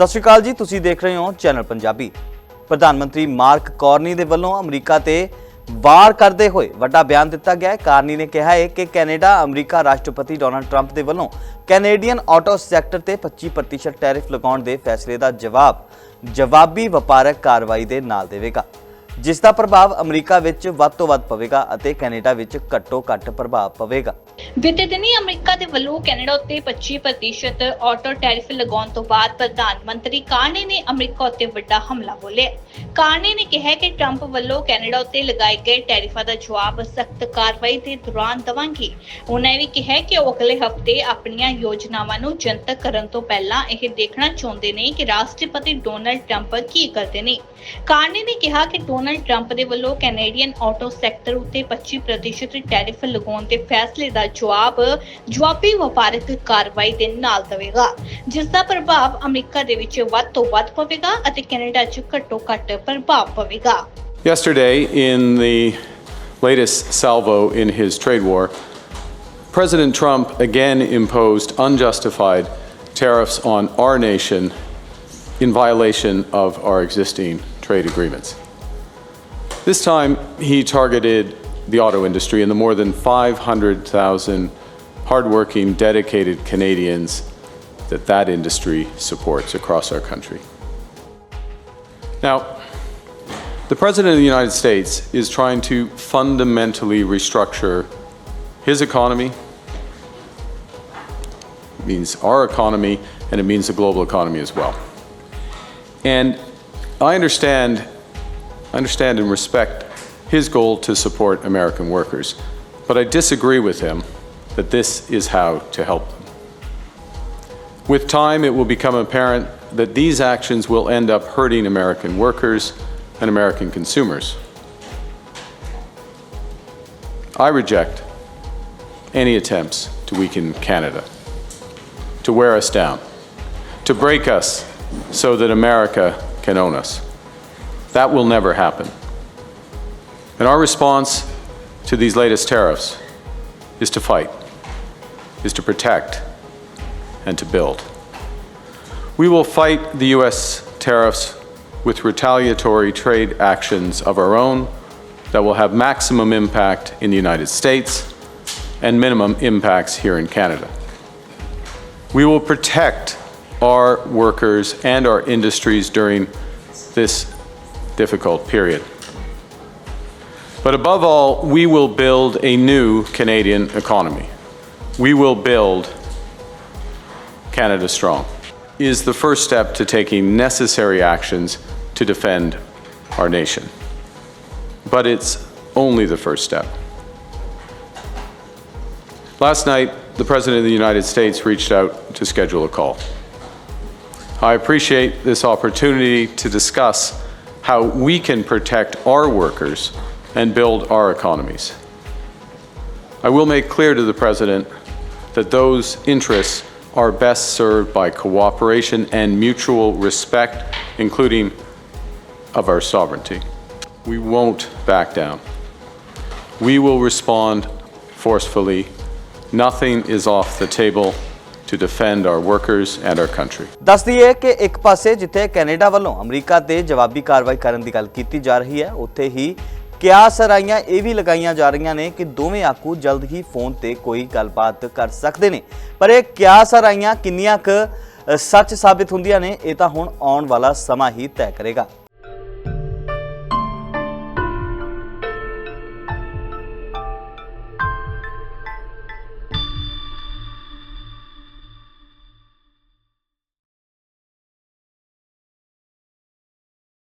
ਸਤਿ ਸ਼੍ਰੀ ਅਕਾਲ ਜੀ, ਤੁਸੀਂ ਦੇਖ ਰਹੇ ਹੋ ਚੈਨਲ ਪੰਜਾਬੀ। ਪ੍ਰਧਾਨ ਮੰਤਰੀ ਮਾਰਕ ਕਾਰਨੀ ਦੇ ਵੱਲੋਂ ਅਮਰੀਕਾ ਤੇ ਵਾਰ ਕਰਦੇ ਹੋਏ ਵੱਡਾ ਬਿਆਨ ਦਿੱਤਾ ਗਿਆ ਹੈ। ਕਾਰਨੀ ਨੇ ਕਿਹਾ ਹੈ ਕਿ ਕੈਨੇਡਾ, ਅਮਰੀਕਾ ਰਾਸ਼ਟਰਪਤੀ ਡੋਨਲਡ ਟਰੰਪ ਦੇ ਵੱਲੋਂ ਕੈਨੇਡੀਅਨ ਆਟੋ ਸੈਕਟਰ ਤੇ 25% ਟੈਰਿਫ ਲਗਾਉਣ ਦੇ ਫੈਸਲੇ ਦਾ ਜਵਾਬ, ਜਵਾਬੀ ਵਪਾਰਕ ਕਾਰਵਾਈ ਦੇ ਨਾਲ ਦੇਵੇਗਾ। ਜਿਸ ਦਾ ਪ੍ਰਭਾਵ ਅਮਰੀਕਾ ਵਿੱਚ ਵੱਧ ਤੋਂ ਵੱਧ ਪਵੇਗਾ ਅਤੇ ਕੈਨੇਡਾ ਵਿੱਚ ਘੱਟੋ ਘੱਟ ਪ੍ਰਭਾਵ ਪਵੇਗਾ। ਬੀਤੇ ਦਿਨੀ ਅਮਰੀਕਾ ਦੇ ਵੱਲੋਂ ਕੈਨੇਡਾ ਉੱਤੇ 25% ਆਟੋ ਟੈਰਿਫ ਲਗਾਉਣ ਤੋਂ ਬਾਅਦ ਪ੍ਰਧਾਨ ਮੰਤਰੀ ਕਾਰਨੇ ਨੇ ਅਮਰੀਕਾ ਉੱਤੇ ਵੱਡਾ ਹਮਲਾ ਬੋਲਿਆ। ਕਾਰਨੇ ਨੇ ਕਿਹਾ ਕਿ ਟਰੰਪ ਵੱਲੋਂ ਕੈਨੇਡਾ ਉੱਤੇ ਲਗਾਏ ਗਏ ਟੈਰਿਫਾਂ ਦਾ ਜਵਾਬ ਸਖਤ ਕਾਰਵਾਈ ਦੇ ਦੌਰਾਨ ਦੇਵਾਂਗੇ। ਉਹਨਾਂ ਇਹ ਵੀ ਕਿਹਾ ਕਿ ਉਹ ਅਗਲੇ ਹਫ਼ਤੇ ਆਪਣੀਆਂ ਯੋਜਨਾਵਾਂ ਨੂੰ ਜਨਤਕ ਕਰਨ ਤੋਂ ਪਹਿਲਾਂ ਇਹ ਦੇਖਣਾ ਚਾਹੁੰਦੇ ਨੇ ਕਿ ਰਾਸ਼ਟਰਪਤੀ ਡੋਨਲਡ ਟਰੰਪ ਕੀ ਕਰਦੇ ਨੇ। ਕਾਰਨੇ ਨੇ ਕਿਹਾ ਕਿ ਡੋਨਲਡ ਟਰੰਪ ਦੇ ਵੱਲੋਂ ਕੈਨੇਡੀਅਨ ਆਟੋ ਸੈਕਟਰ ਉੱਤੇ 25% ਟੈਰਿਫ ਲਗਾਉਣ ਦੇ ਫੈਸਲੇ ਦਾ ਜਵਾਬ ਜਵਾਬੀ ਵਪਾਰਕ ਕਾਰਵਾਈ ਦੇ ਨਾਲ ਦੇਵੇਗਾ ਜਿਸ ਦਾ ਪ੍ਰਭਾਵ ਅਮਰੀਕਾ ਦੇ ਵਿੱਚ ਵੱਧ ਤੋਂ ਵੱਧ ਪਵੇਗਾ ਅਤੇ ਕੈਨੇਡਾ 'ਚ ਘੱਟੋ ਘੱਟ ਪ੍ਰਭਾਵ ਪਵੇਗਾ Yesterday, in the latest salvo in his trade war, President Trump again imposed unjustified tariffs on our nation in violation of our existing trade agreements. This time, he targeted the auto industry and the more than 500,000 hardworking, dedicated Canadians that that industry supports across our country. Now, the President of the United States is trying to fundamentally restructure his economy, it means our economy, and it means the global economy as well. And I understand, understand and respect his goal to support American workers, but I disagree with him that this is how to help them. With time, it will become apparent that these actions will end up hurting American workers and American consumers. I reject any attempts to weaken Canada, to wear us down, to break us so that America can own us. That will never happen. And our response to these latest tariffs is to fight, is to protect, and to build. We will fight the U.S. tariffs with retaliatory trade actions of our own that will have maximum impact in the United States and minimum impacts here in Canada. We will protect our workers and our industries during this difficult period. But above all, we will build a new Canadian economy. We will build Canada Strong is the first step to taking necessary actions to defend our nation. But it's only the first step. Last night, the President of the United States reached out to schedule a call. I appreciate this opportunity to discuss how we can protect our workers and build our economies. I will make clear to the President that those interests are best served by cooperation and mutual respect, including of our sovereignty. We won't back down. We will respond forcefully. Nothing is off the table to defend our workers and our country. ਦੱਸ ਦਈਏ ਕਿ ਇੱਕ ਪਾਸੇ ਜਿੱਥੇ Canada ਵੱਲੋਂ America ਤੇ ਜਵਾਬੀ ਕਾਰਵਾਈ ਕਰਨ ਦੀ ਗੱਲ ਕੀਤੀ ਜਾ ਰਹੀ ਹੈ, ਉੱਥੇ ਹੀ ਕਿਆਸ ਰਾਈਆਂ ਇਹ ਵੀ ਲਗਾਈਆਂ ਜਾ ਰਹੀਆਂ ਨੇ ਕਿ ਦੋਵੇਂ ਆਕੂ ਜਲਦ ਹੀ ਫੋਨ ਤੇ ਕੋਈ ਗੱਲਬਾਤ ਕਰ ਸਕਦੇ ਨੇ ਪਰ ਇਹ ਕਿਆ ਸਰਾਈਆਂ ਕਿੰਨੀਆਂ ਕੁ ਸੱਚ ਸਾਬਿਤ ਹੁੰਦੀਆਂ ਨੇ, ਇਹ ਤਾਂ ਹੁਣ ਆਉਣ ਵਾਲਾ ਸਮਾਂ ਹੀ ਤੈਅ ਕਰੇਗਾ